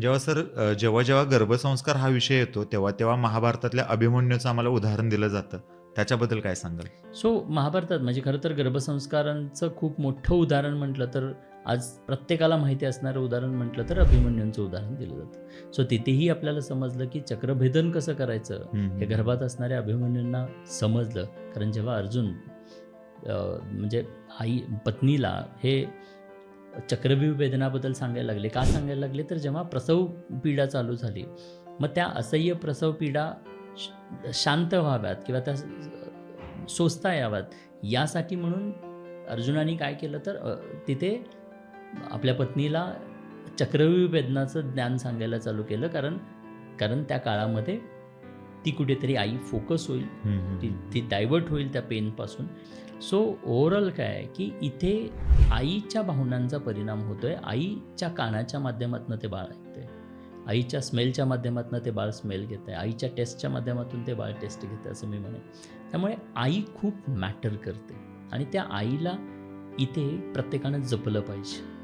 जेव्हा सर जेव्हा जेव्हा गर्भसंस्कार हा विषय येतो तेव्हा तेव्हा महाभारतातल्या अभिमन्यूचं आम्हाला उदाहरण दिलं जातं. त्याच्याबद्दल काय सांगाल? सो महाभारतात म्हणजे खरं तर गर्भसंस्कारांचं खूप मोठं उदाहरण म्हटलं तर आज प्रत्येकाला माहिती असणारं उदाहरण म्हटलं तर अभिमन्यूंचं उदाहरण दिलं जातं. सो तिथेही आपल्याला समजलं की चक्रभेदन कसं करायचं? हे गर्भात असणाऱ्या अभिमन्यूंना समजलं. कारण जेव्हा अर्जुन अं, म्हणजे आई पत्नीला हे चक्रव्यूह वेदनाबद्दल सांगायला लागले का सांगायला लागले? तर जेव्हा प्रसव पीडा चालू झाली मग त्या असह्य प्रसव पीडा श- शांत व्हाव्यात किंवा त्या सोसता याव्यात यासाठी म्हणून अर्जुनाने काय केलं तर तिथे आपल्या पत्नीला चक्रव्यूह वेदनाचं ज्ञान सांगायला चालू केलं. कारण कारण त्या काळामध्ये ती कुठेतरी आई फोकस होईल ती. ती डायवर्ट होईल त्या पेनपासून सो ओव्हरऑल काय आहे की इथे आईच्या भावनांचा परिणाम होतोय. आईच्या कानाच्या माध्यमातून ते बाळ ऐकतंय. आईच्या स्मेलच्या माध्यमातून ते बाळ स्मेल घेत आहे आईच्या टेस्टच्या माध्यमातून ते बाळ टेस्ट घेतं असं मी म्हणेन. त्यामुळे आई खूप मॅटर करते. आणि त्या आईला इथे प्रत्येकानं जपलं पाहिजे.